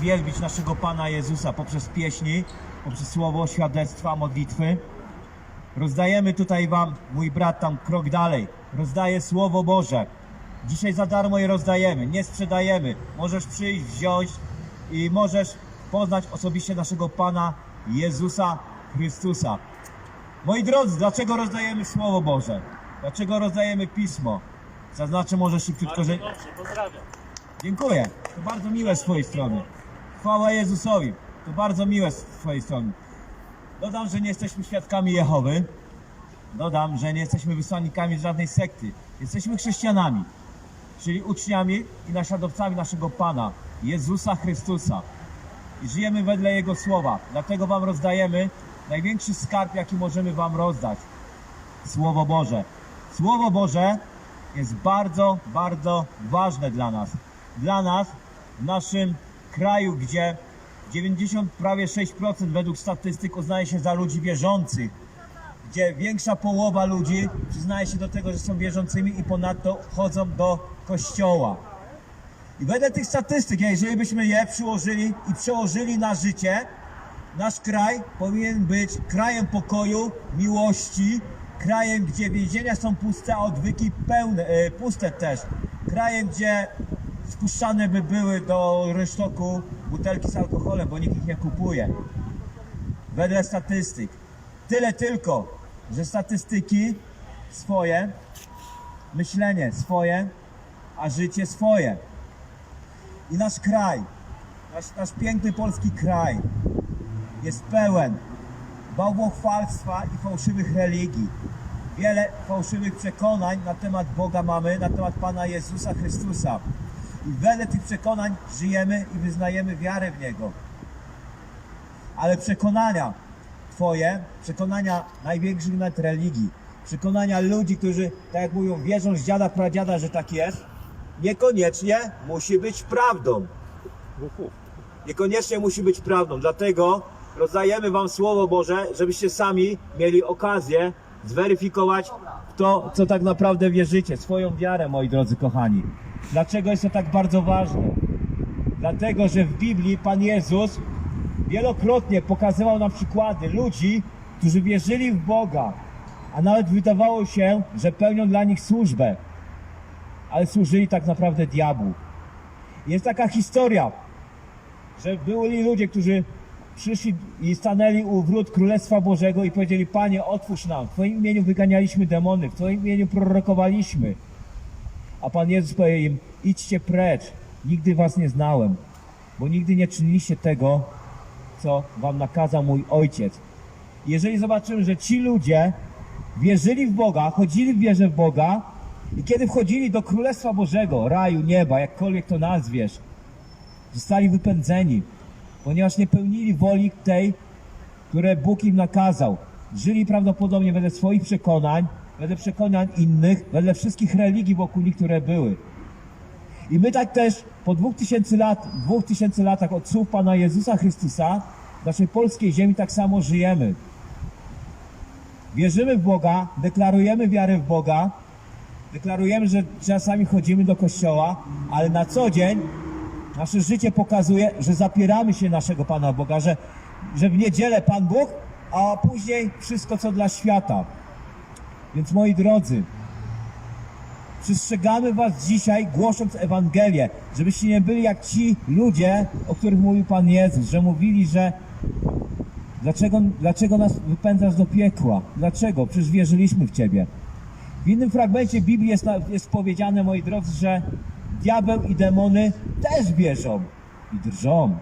wielbić naszego Pana Jezusa poprzez pieśni, poprzez słowo, świadectwa, modlitwy. Rozdajemy tutaj Wam, mój brat tam krok dalej, rozdaje Słowo Boże. Dzisiaj za darmo je rozdajemy, nie sprzedajemy. Możesz przyjść, wziąć i możesz poznać osobiście naszego Pana Jezusa Chrystusa. Moi drodzy, dlaczego rozdajemy Słowo Boże? Dlaczego rozdajemy Pismo? Zaznaczę może szybciutko, że... Dziękuję. To bardzo miłe z Twojej strony. Chwała Jezusowi. To bardzo miłe z Twojej strony. Dodam, że nie jesteśmy świadkami Jehowy. Dodam, że nie jesteśmy wysłannikami żadnej sekty. Jesteśmy chrześcijanami, czyli uczniami i naśladowcami naszego Pana, Jezusa Chrystusa. I żyjemy wedle Jego słowa. Dlatego Wam rozdajemy największy skarb, jaki możemy Wam rozdać. Słowo Boże. Słowo Boże jest bardzo, bardzo ważne dla nas. Dla nas w naszym kraju, gdzie 90 prawie 6% według statystyk uznaje się za ludzi wierzących, gdzie większa połowa ludzi przyznaje się do tego, że są wierzącymi i ponadto chodzą do kościoła. I wedle tych statystyk, jeżeli byśmy je przyłożyli i przełożyli na życie, nasz kraj powinien być krajem pokoju, miłości, krajem, gdzie więzienia są puste, a odwyki pełne, e, puste też. Krajem, gdzie spuszczane by były do rynsztoku butelki z alkoholem, bo nikt ich nie kupuje. Wedle statystyk. Tyle tylko, że statystyki swoje, myślenie swoje, a życie swoje. I nasz kraj, nasz, nasz piękny polski kraj jest pełen bałwochwalstwa i fałszywych religii. Wiele fałszywych przekonań na temat Boga mamy, na temat Pana Jezusa Chrystusa. I wedle tych przekonań żyjemy i wyznajemy wiarę w Niego. Ale przekonania Twoje, przekonania największych nawet religii, przekonania ludzi, którzy, tak jak mówią, wierzą z dziada, pradziada, że tak jest, niekoniecznie musi być prawdą. Niekoniecznie musi być prawdą. Dlatego rozdajemy Wam Słowo Boże, żebyście sami mieli okazję zweryfikować to, co tak naprawdę wierzycie, swoją wiarę, moi drodzy kochani. Dlaczego jest to tak bardzo ważne? Dlatego, że w Biblii Pan Jezus wielokrotnie pokazywał nam przykłady ludzi, którzy wierzyli w Boga, a nawet wydawało się, że pełnią dla nich służbę, ale służyli tak naprawdę diabłu. Jest taka historia, że byli ludzie, którzy przyszli i stanęli u wrót Królestwa Bożego i powiedzieli, Panie, otwórz nam, w Twoim imieniu wyganialiśmy demony, w Twoim imieniu prorokowaliśmy. A Pan Jezus powiedział im, idźcie precz, nigdy Was nie znałem, bo nigdy nie czyniliście tego, co Wam nakazał mój Ojciec. Jeżeli zobaczymy, że ci ludzie wierzyli w Boga, chodzili w wierze w Boga i kiedy wchodzili do Królestwa Bożego, raju, nieba, jakkolwiek to nazwiesz, zostali wypędzeni, ponieważ nie pełnili woli tej, które Bóg im nakazał. Żyli prawdopodobnie wedle swoich przekonań, wedle przekonań innych, wedle wszystkich religii wokół nich, które były. I my tak też po 2000 lat, 2000 latach od słów Pana Jezusa Chrystusa w naszej polskiej ziemi tak samo żyjemy. Wierzymy w Boga, deklarujemy wiarę w Boga, deklarujemy, że czasami chodzimy do kościoła, ale na co dzień nasze życie pokazuje, że zapieramy się naszego Pana Boga, że, że w niedzielę Pan Bóg, a później wszystko co dla świata. Więc moi drodzy, przestrzegamy Was dzisiaj, głosząc Ewangelię, żebyście nie byli jak ci ludzie, o których mówił Pan Jezus, że mówili, że dlaczego, dlaczego nas wypędzasz do piekła? Dlaczego? Przecież wierzyliśmy w Ciebie. W innym fragmencie Biblii jest, jest powiedziane, moi drodzy, że diabeł i demony też wierzą i drżą.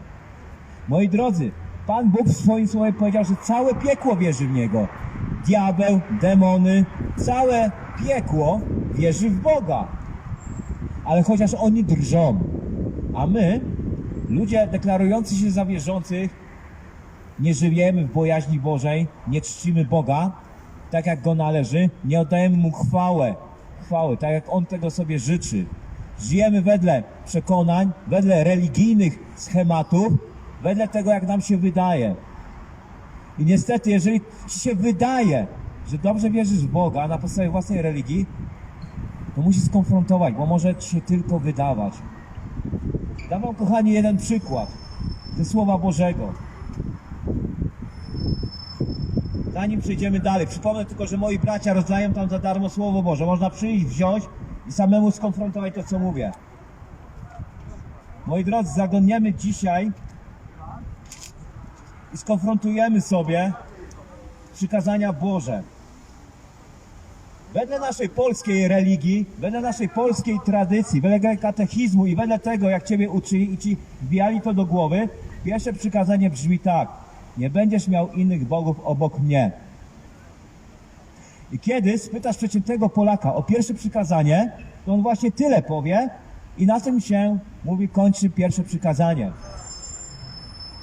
Moi drodzy, Pan Bóg w swoim słowie powiedział, że całe piekło wierzy w Niego. Diabeł, demony, całe piekło wierzy w Boga. Ale chociaż oni drżą, a my, ludzie deklarujący się za wierzących, nie żyjemy w bojaźni Bożej, nie czcimy Boga tak jak Go należy, nie oddajemy Mu chwałę, chwały, tak jak On tego sobie życzy. Żyjemy wedle przekonań, wedle religijnych schematów, wedle tego, jak nam się wydaje. I niestety, jeżeli Ci się wydaje, że dobrze wierzysz w Boga na podstawie własnej religii, to musisz skonfrontować, bo może Ci się tylko wydawać. Dam Wam, kochani, jeden przykład. ze Słowa Bożego. Zanim przejdziemy dalej, przypomnę tylko, że moi bracia rozdają tam za darmo Słowo Boże. Można przyjść, wziąć i samemu skonfrontować to, co mówię. Moi drodzy, zaglądniemy dzisiaj i skonfrontujemy sobie przykazania Boże. Wedle naszej polskiej religii, wedle naszej polskiej tradycji, wedle katechizmu i wedle tego, jak Ciebie uczyli i Ci wbijali to do głowy, pierwsze przykazanie brzmi tak. Nie będziesz miał innych bogów obok mnie. I kiedy spytasz przeciętnego Polaka o pierwsze przykazanie, to on właśnie tyle powie i na tym się, mówi, kończy pierwsze przykazanie.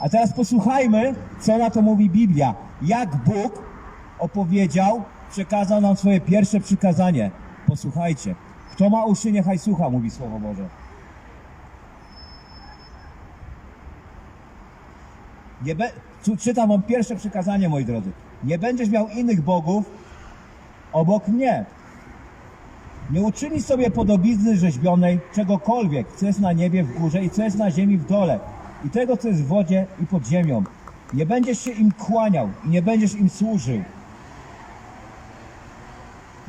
A teraz posłuchajmy, co na to mówi Biblia. Jak Bóg opowiedział, przekazał nam swoje pierwsze przykazanie. Posłuchajcie. Kto ma uszy, niechaj słucha, mówi Słowo Boże. Nie be... Czytam wam pierwsze przykazanie, moi drodzy. Nie będziesz miał innych bogów obok mnie. Nie uczyni sobie podobizny rzeźbionej czegokolwiek, co jest na niebie w górze i co jest na ziemi w dole, i tego, co jest w wodzie i pod ziemią. Nie będziesz się im kłaniał i nie będziesz im służył.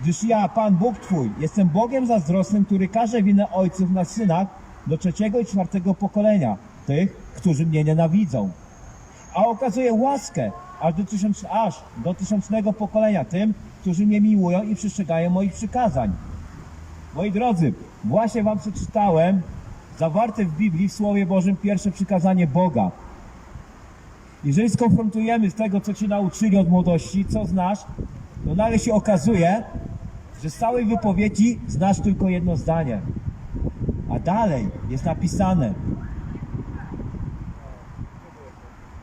Gdyż ja, Pan Bóg Twój, jestem Bogiem zazdrosnym, który każe winę ojców na synach do trzeciego i czwartego pokolenia, tych, którzy mnie nienawidzą. A okazuje łaskę aż do, tysiąc, aż do tysiącznego pokolenia tym, którzy mnie miłują i przestrzegają moich przykazań. Moi drodzy, właśnie Wam przeczytałem zawarte w Biblii, w Słowie Bożym, pierwsze przykazanie Boga. Jeżeli skonfrontujemy z tego, co Cię nauczyli od młodości, co znasz, to nagle się okazuje, że z całej wypowiedzi znasz tylko jedno zdanie. A dalej jest napisane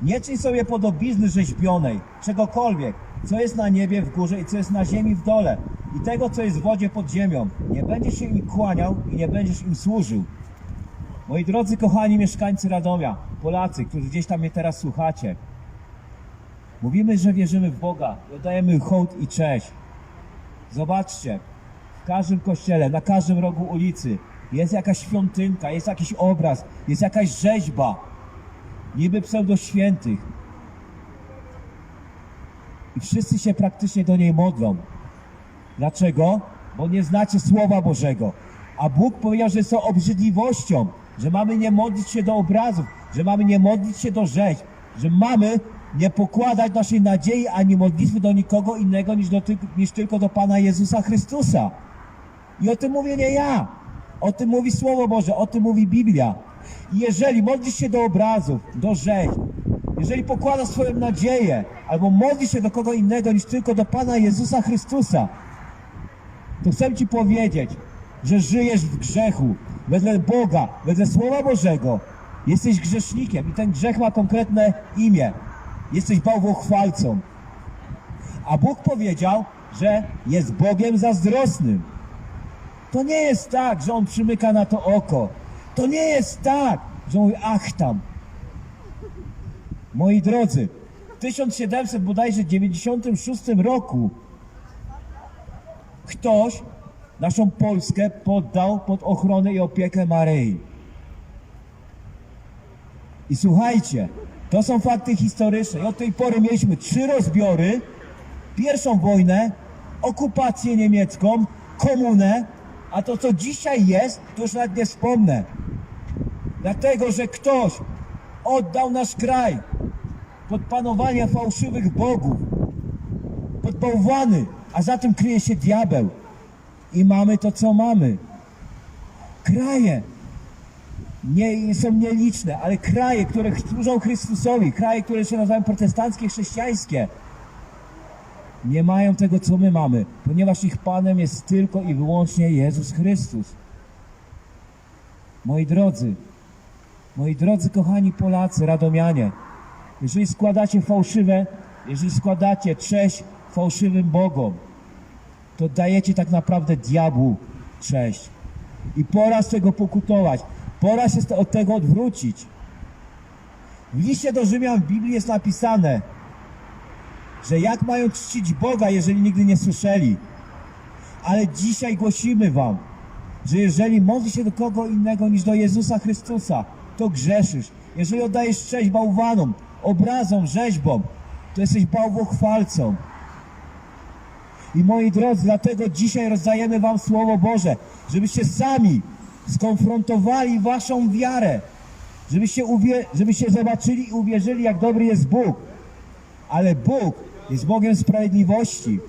Nie czyń sobie podobizny rzeźbionej, czegokolwiek, co jest na niebie w górze i co jest na ziemi w dole, i tego, co jest w wodzie pod ziemią. Nie będziesz się im kłaniał i nie będziesz im służył. Moi drodzy, kochani mieszkańcy Radomia, Polacy, którzy gdzieś tam mnie teraz słuchacie, mówimy, że wierzymy w Boga i oddajemy hołd i cześć. Zobaczcie, w każdym kościele, na każdym rogu ulicy jest jakaś świątynka, jest jakiś obraz, jest jakaś rzeźba, niby pseudoświętych. I wszyscy się praktycznie do niej modlą. Dlaczego? Bo nie znacie Słowa Bożego. A Bóg powiedział, że to obrzydliwością, że mamy nie modlić się do obrazów, że mamy nie modlić się do rzeźb, że mamy nie pokładać naszej nadziei ani modlitwy do nikogo innego niż, do, niż tylko do Pana Jezusa Chrystusa. I o tym mówię nie ja. O tym mówi Słowo Boże, o tym mówi Biblia. I jeżeli modlisz się do obrazów, do rzeźb, jeżeli pokładasz swoją nadzieję, albo modlisz się do kogo innego niż tylko do Pana Jezusa Chrystusa, to chcę Ci powiedzieć, że żyjesz w grzechu, wedle Boga, wedle Słowa Bożego. Jesteś grzesznikiem i ten grzech ma konkretne imię. Jesteś bałwochwalcą. A Bóg powiedział, że jest Bogiem zazdrosnym. To nie jest tak, że On przymyka na to oko. To nie jest tak, że mówi, ach tam. Moi drodzy, w 1700 bodajże 96 roku ktoś naszą Polskę poddał pod ochronę i opiekę Maryi. I słuchajcie, to są fakty historyczne. I od tej pory mieliśmy trzy rozbiory, pierwszą wojnę, okupację niemiecką, komunę, a to co dzisiaj jest, to już nawet nie wspomnę. Dlatego, że ktoś oddał nasz kraj pod panowanie fałszywych bogów, pod bałwany, a za tym kryje się diabeł. I mamy to, co mamy. Kraje nie są nieliczne, ale kraje, które służą Chrystusowi, kraje, które się nazywają protestanckie, chrześcijańskie, nie mają tego, co my mamy, ponieważ ich Panem jest tylko i wyłącznie Jezus Chrystus. Moi drodzy, moi drodzy, kochani Polacy, Radomianie, jeżeli składacie fałszywe, jeżeli składacie cześć fałszywym Bogom, to dajecie tak naprawdę diabłu cześć. I pora z tego pokutować. Pora się od tego odwrócić. W liście do Rzymian w Biblii jest napisane, że jak mają czcić Boga, jeżeli nigdy nie słyszeli. Ale dzisiaj głosimy wam, że jeżeli modlisz się do kogo innego niż do Jezusa Chrystusa, to grzeszysz. jeżeli oddajesz cześć bałwanom, obrazom, rzeźbom, to jesteś bałwochwalcą. I moi drodzy, dlatego dzisiaj rozdajemy Wam Słowo Boże, żebyście sami skonfrontowali Waszą wiarę, żebyście, uwie- żebyście zobaczyli i uwierzyli, jak dobry jest Bóg. Ale Bóg jest Bogiem sprawiedliwości.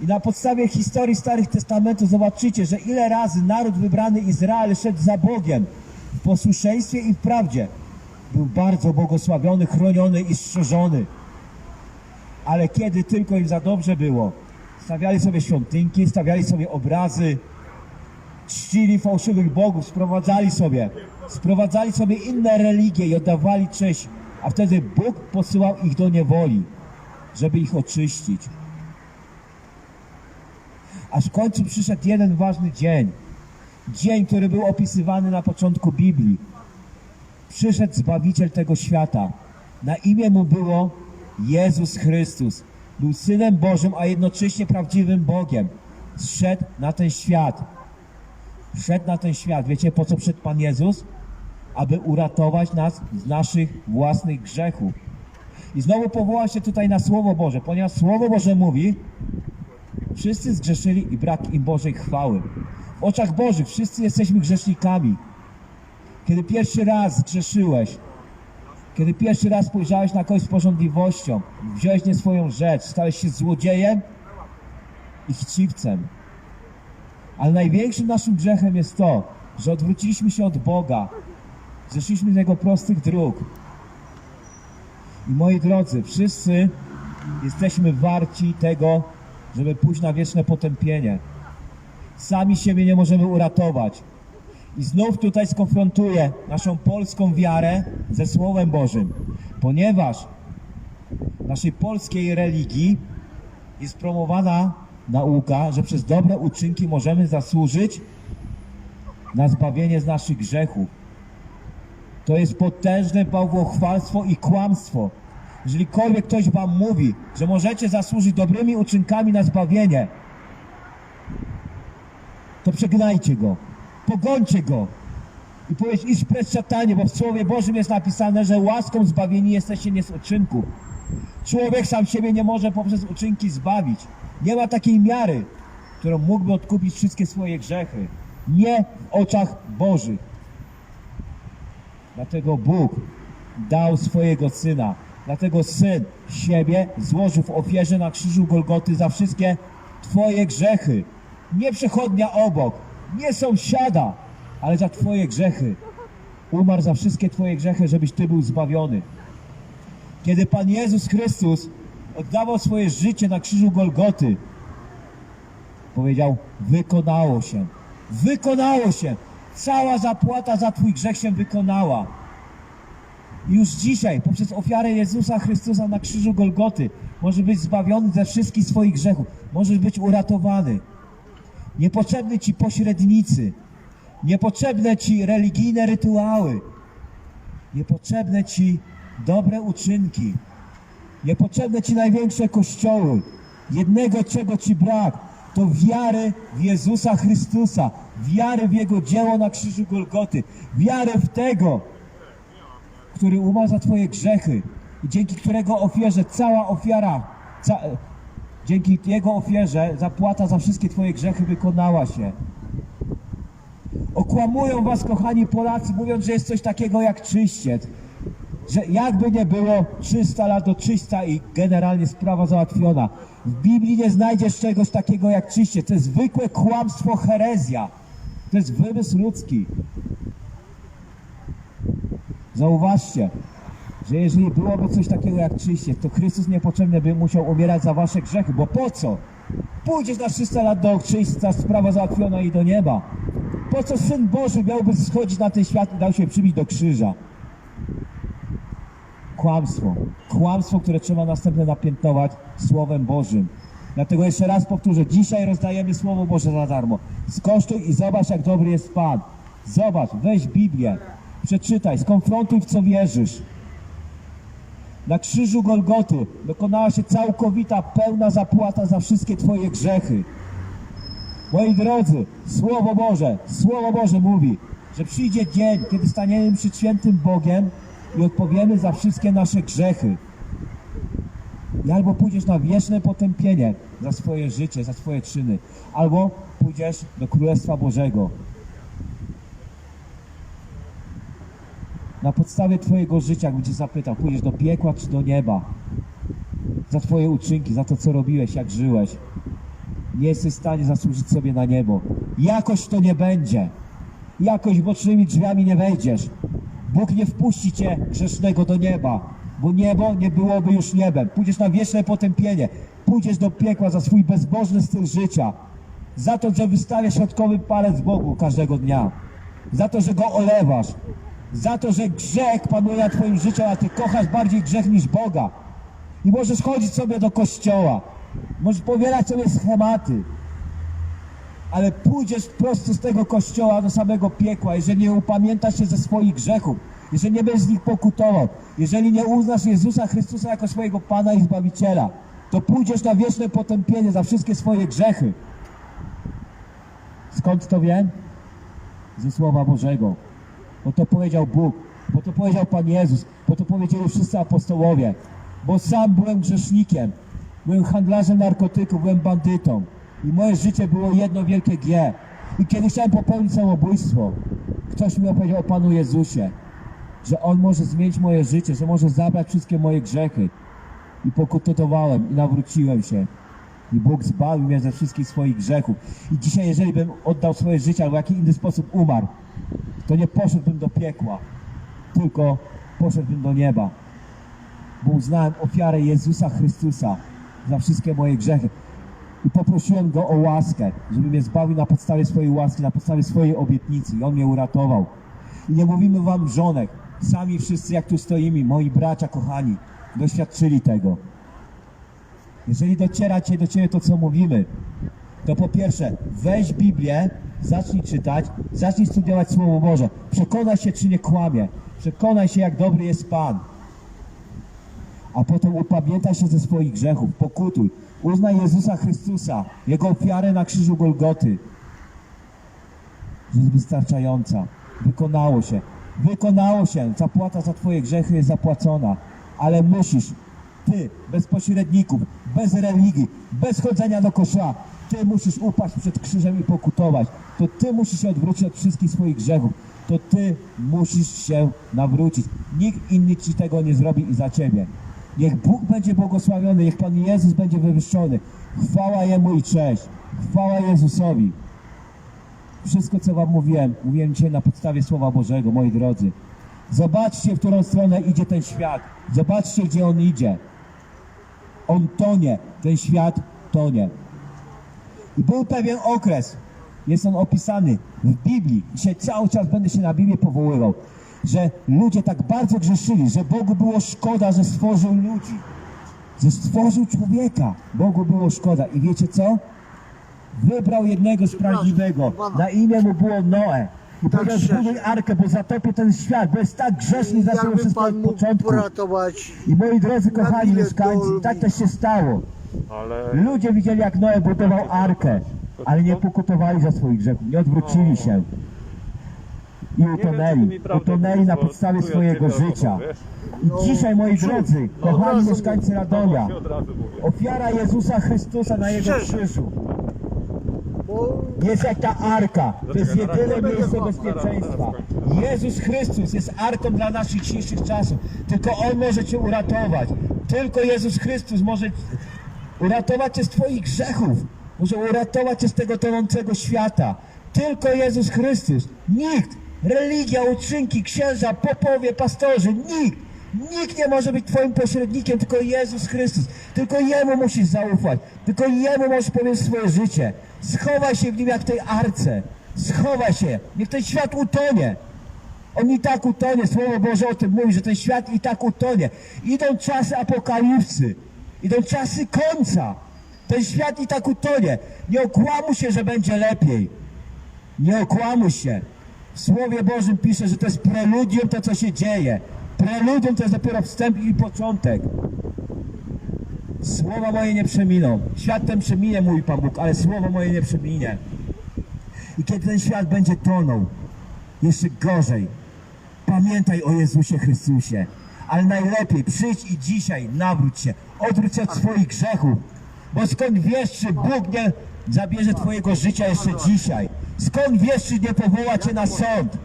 I na podstawie historii Starych Testamentu zobaczycie, że ile razy naród wybrany Izrael szedł za Bogiem w posłuszeństwie i w prawdzie. Był bardzo błogosławiony, chroniony i strzeżony. Ale kiedy tylko im za dobrze było, stawiali sobie świątynki, stawiali sobie obrazy, czcili fałszywych bogów, sprowadzali sobie, sprowadzali sobie inne religie i oddawali cześć, a wtedy Bóg posyłał ich do niewoli, żeby ich oczyścić. Aż w końcu przyszedł jeden ważny dzień. Dzień, który był opisywany na początku Biblii. Przyszedł Zbawiciel tego świata. Na imię mu było Jezus Chrystus. Był Synem Bożym, a jednocześnie prawdziwym Bogiem. Zszedł na ten świat. Wszedł na ten świat. Wiecie po co przyszedł Pan Jezus? Aby uratować nas z naszych własnych grzechów. I znowu powoła się tutaj na Słowo Boże, ponieważ Słowo Boże mówi, Wszyscy zgrzeszyli i brak im Bożej chwały. W oczach Bożych wszyscy jesteśmy grzesznikami. Kiedy pierwszy raz zgrzeszyłeś, kiedy pierwszy raz spojrzałeś na kogoś z porządliwością, wziąłeś nie swoją rzecz, stałeś się złodziejem i chciwcem. Ale największym naszym grzechem jest to, że odwróciliśmy się od Boga, zeszliśmy z Jego prostych dróg. I moi drodzy, wszyscy jesteśmy warci tego, żeby pójść na wieczne potępienie. Sami siebie nie możemy uratować. I znów tutaj skonfrontuję naszą polską wiarę ze Słowem Bożym, ponieważ w naszej polskiej religii jest promowana nauka, że przez dobre uczynki możemy zasłużyć na zbawienie z naszych grzechów. To jest potężne bałwochwalstwo i kłamstwo. Jeżelikolwiek ktoś wam mówi, że możecie zasłużyć dobrymi uczynkami na zbawienie, to przegnajcie go, pogońcie go i powiedz, idź precz szatanie, bo w Słowie Bożym jest napisane, że łaską zbawieni jesteście nie z uczynków. Człowiek sam siebie nie może poprzez uczynki zbawić. Nie ma takiej miary, którą mógłby odkupić wszystkie swoje grzechy. Nie w oczach Bożych. Dlatego Bóg dał swojego Syna. Dlatego Syn siebie złożył w ofierze na krzyżu Golgoty za wszystkie Twoje grzechy. Nie przechodnia obok, nie sąsiada, ale za Twoje grzechy. Umarł za wszystkie Twoje grzechy, żebyś Ty był zbawiony. Kiedy Pan Jezus Chrystus oddawał swoje życie na krzyżu Golgoty, powiedział, wykonało się. Wykonało się. Cała zapłata za Twój grzech się wykonała. Już dzisiaj, poprzez ofiarę Jezusa Chrystusa na krzyżu Golgoty, możesz być zbawiony ze wszystkich swoich grzechów. Możesz być uratowany. Niepotrzebny Ci pośrednicy. Niepotrzebne Ci religijne rytuały. Niepotrzebne Ci dobre uczynki. Niepotrzebne Ci największe kościoły. Jednego, czego Ci brak, to wiary w Jezusa Chrystusa. Wiary w Jego dzieło na krzyżu Golgoty. Wiary w Tego, który umarł za Twoje grzechy dzięki którego ofierze cała ofiara, ca, dzięki Jego ofierze zapłata za wszystkie Twoje grzechy wykonała się. Okłamują Was, kochani Polacy, mówiąc, że jest coś takiego jak czyściec. Że jakby nie było, 300 lat do czysta i generalnie sprawa załatwiona. W Biblii nie znajdziesz czegoś takiego jak czyściec. To jest zwykłe kłamstwo, herezja. To jest wymysł ludzki. Zauważcie, że jeżeli byłoby coś takiego jak czyściec, to Chrystus niepotrzebnie by musiał umierać za wasze grzechy, bo po co? Pójdziesz na 300 lat do czyśca, sprawa załatwiona i do nieba. Po co Syn Boży miałby schodzić na ten świat i dał się przybić do krzyża? Kłamstwo. Kłamstwo, które trzeba następnie napiętnować Słowem Bożym. Dlatego jeszcze raz powtórzę, dzisiaj rozdajemy Słowo Boże za darmo. Skosztuj i zobacz, jak dobry jest Pan. Zobacz, weź Biblię, przeczytaj, skonfrontuj, w co wierzysz. Na krzyżu Golgoty dokonała się całkowita, pełna zapłata za wszystkie Twoje grzechy. Moi drodzy, Słowo Boże, Słowo Boże mówi, że przyjdzie dzień, kiedy staniemy przed świętym Bogiem i odpowiemy za wszystkie nasze grzechy. I albo pójdziesz na wieczne potępienie za swoje życie, za swoje czyny, albo pójdziesz do Królestwa Bożego. Na podstawie Twojego życia, jakby Cię zapytał, pójdziesz do piekła czy do nieba. Za Twoje uczynki, za to, co robiłeś, jak żyłeś. Nie jesteś w stanie zasłużyć sobie na niebo. Jakoś to nie będzie. Jakoś bocznymi drzwiami nie wejdziesz. Bóg nie wpuści Cię grzesznego do nieba, bo niebo nie byłoby już niebem. Pójdziesz na wieczne potępienie. Pójdziesz do piekła za swój bezbożny styl życia. Za to, że wystawiasz środkowy palec Bogu każdego dnia. Za to, że Go olewasz. Za to, że grzech panuje nad Twoim życiem, a Ty kochasz bardziej grzech niż Boga. I możesz chodzić sobie do kościoła. Możesz powielać sobie schematy. Ale pójdziesz prosto z tego kościoła do samego piekła, jeżeli nie upamiętasz się ze swoich grzechów, jeżeli nie będziesz z nich pokutował, jeżeli nie uznasz Jezusa Chrystusa jako swojego Pana i Zbawiciela, to pójdziesz na wieczne potępienie za wszystkie swoje grzechy. Skąd to wiem? Ze Słowa Bożego. Bo to powiedział Bóg, bo to powiedział Pan Jezus, bo to powiedzieli wszyscy apostołowie. Bo sam byłem grzesznikiem, byłem handlarzem narkotyków, byłem bandytą. I moje życie było jedno wielkie G. I kiedy chciałem popełnić samobójstwo, ktoś mi opowiedział o Panu Jezusie, że On może zmienić moje życie, że może zabrać wszystkie moje grzechy. I pokutowałem i nawróciłem się. I Bóg zbawił mnie ze wszystkich swoich grzechów. I dzisiaj, jeżeli bym oddał swoje życie albo w jakiś inny sposób umarł, to nie poszedłbym do piekła, tylko poszedłbym do nieba. Bo uznałem ofiarę Jezusa Chrystusa za wszystkie moje grzechy. I poprosiłem Go o łaskę, żeby mnie zbawił na podstawie swojej łaski, na podstawie swojej obietnicy. I On mnie uratował. I nie mówimy Wam żonek. Sami wszyscy, jak tu stoimy, moi bracia kochani, doświadczyli tego. Jeżeli dociera Cię do Ciebie to, co mówimy, to po pierwsze, weź Biblię, zacznij czytać, zacznij studiować Słowo Boże. Przekonaj się, czy nie kłamie. Przekonaj się, jak dobry jest Pan. A potem upamiętaj się ze swoich grzechów, pokutuj. Uznaj Jezusa Chrystusa, Jego ofiarę na krzyżu Golgoty. Jest wystarczająca. Wykonało się. Wykonało się. Zapłata za Twoje grzechy jest zapłacona. Ale musisz, Ty, bez pośredników, bez religii, bez chodzenia do kościoła, Ty musisz upaść przed krzyżem i pokutować. To Ty musisz się odwrócić od wszystkich swoich grzechów. To Ty musisz się nawrócić. Nikt inny Ci tego nie zrobi i za Ciebie. Niech Bóg będzie błogosławiony, niech Pan Jezus będzie wywyższony. Chwała Jemu i cześć. Chwała Jezusowi. Wszystko, co Wam mówiłem, mówiłem dzisiaj na podstawie Słowa Bożego, moi drodzy. Zobaczcie, w którą stronę idzie ten świat. Zobaczcie, gdzie on idzie. On tonie, ten świat tonie. Był pewien okres, jest on opisany w Biblii. Dzisiaj cały czas będę się na Biblię powoływał, że ludzie tak bardzo grzeszyli, że Bogu było szkoda, że stworzył ludzi, że stworzył człowieka. Bogu było szkoda. I wiecie co? Wybrał jednego sprawiedliwego. Na imię mu było Noe. I Tak powiedział, zbuduj arkę, bo zatopię ten świat, bo jest tak grzeszny, zaczął wszystko od początku. I moi drodzy kochani mieszkańcy, tak też się stało. Ale Ludzie widzieli, jak Noe budował arkę, ale nie pokutowali za swoich grzechów, nie odwrócili się. I utonęli. Utonęli na podstawie swojego życia. I dzisiaj, moi drodzy, od kochani mieszkańcy Radomia, ofiara Jezusa Chrystusa na Jego krzyżu jest jak ta arka. To jest jedyne miejsce bezpieczeństwa. Jezus Chrystus jest arką dla naszych dzisiejszych czasów. Tylko On może Cię uratować. Tylko Jezus Chrystus może uratować Cię z Twoich grzechów. Może uratować Cię z tego tonącego świata. Tylko Jezus Chrystus. Nikt. Religia, uczynki, księża, popowie, pastorzy. Nikt. Nikt nie może być Twoim pośrednikiem, tylko Jezus Chrystus. Tylko Jemu musisz zaufać. Tylko Jemu możesz powiedzieć swoje życie. Schowaj się w Nim jak w tej arce. Schowaj się. Niech ten świat utonie. On i tak utonie. Słowo Boże o tym mówi, że ten świat i tak utonie. Idą czasy apokalipsy. Idą czasy końca. Ten świat i tak utonie. Nie okłamuj się, że będzie lepiej. Nie okłamuj się. W Słowie Bożym pisze, że to jest preludium to, co się dzieje. Preludium to jest dopiero wstęp i początek. Słowa moje nie przeminą. Świat ten przeminie, mówi Pan Bóg, ale słowo moje nie przeminie. I kiedy ten świat będzie tonął, jeszcze gorzej. Pamiętaj o Jezusie Chrystusie. Ale najlepiej przyjdź i dzisiaj nawróć się. Odwróć się od swoich grzechów. Bo skąd wiesz, czy Bóg nie zabierze twojego życia jeszcze dzisiaj? Skąd wiesz, czy nie powoła cię na sąd?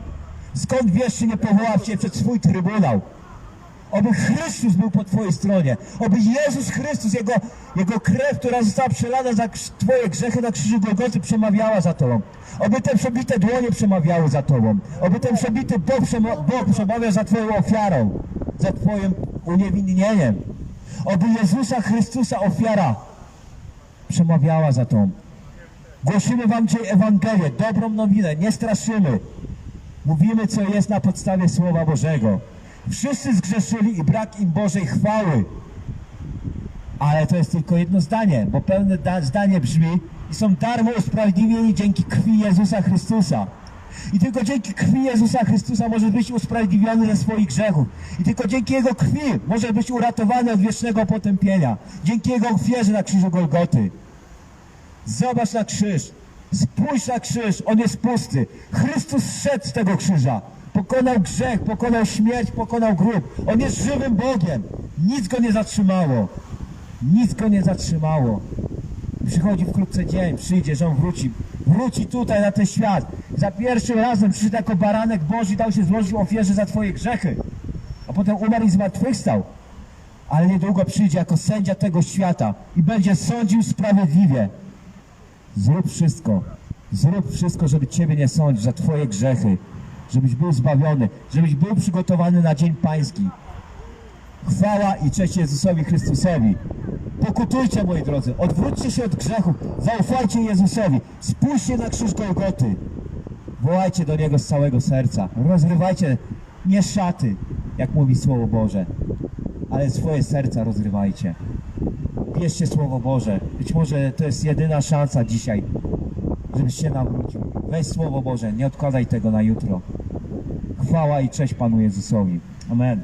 Skąd wiesz, czy nie powoła cię przed swój trybunał? Oby Chrystus był po Twojej stronie. Oby Jezus Chrystus, Jego, Jego krew, która została przelana za Twoje grzechy na krzyżu Golgoty, przemawiała za Tobą. Oby te przebite dłonie przemawiały za Tobą. Oby ten przebity Bóg, przema- Bóg przemawiał za Twoją ofiarą, za Twoim uniewinnieniem. Oby Jezusa Chrystusa ofiara przemawiała za Tobą. Głosimy Wam dzisiaj Ewangelię, dobrą nowinę, nie straszymy. Mówimy, co jest na podstawie Słowa Bożego. Wszyscy zgrzeszyli i brak im Bożej chwały. Ale to jest tylko jedno zdanie, bo pełne da- zdanie brzmi i są darmo usprawiedliwieni dzięki krwi Jezusa Chrystusa. I tylko dzięki krwi Jezusa Chrystusa może być usprawiedliwiony ze swoich grzechów. I tylko dzięki Jego krwi może być uratowany od wiecznego potępienia. Dzięki Jego ofierze na krzyżu Golgoty. Zobacz na krzyż. Spójrz na krzyż. On jest pusty. Chrystus zszedł z tego krzyża. Pokonał grzech, pokonał śmierć, pokonał grób. On jest żywym Bogiem. Nic go nie zatrzymało. Nic go nie zatrzymało. Przychodzi wkrótce dzień, przyjdzie, że on wróci. Wróci tutaj na ten świat. Za pierwszym razem przyszedł jako baranek Boży dał się złożyć ofierze za twoje grzechy. A potem umarł i zmartwychwstał. Ale niedługo przyjdzie jako sędzia tego świata i będzie sądził sprawiedliwie. Zrób wszystko. Zrób wszystko, żeby Ciebie nie sądzić za Twoje grzechy. Żebyś był zbawiony. Żebyś był przygotowany na Dzień Pański. Chwała i cześć Jezusowi Chrystusowi. Pokutujcie, moi drodzy. Odwróćcie się od grzechów. Zaufajcie Jezusowi. Spójrzcie na krzyż Golgoty. Wołajcie do Niego z całego serca. Rozrywajcie nie szaty, jak mówi Słowo Boże, ale swoje serca rozrywajcie. Bierzcie Słowo Boże. Być może to jest jedyna szansa dzisiaj, żebyś się nawrócił. Weź Słowo Boże, nie odkładaj tego na jutro. Chwała i cześć Panu Jezusowi. Amen.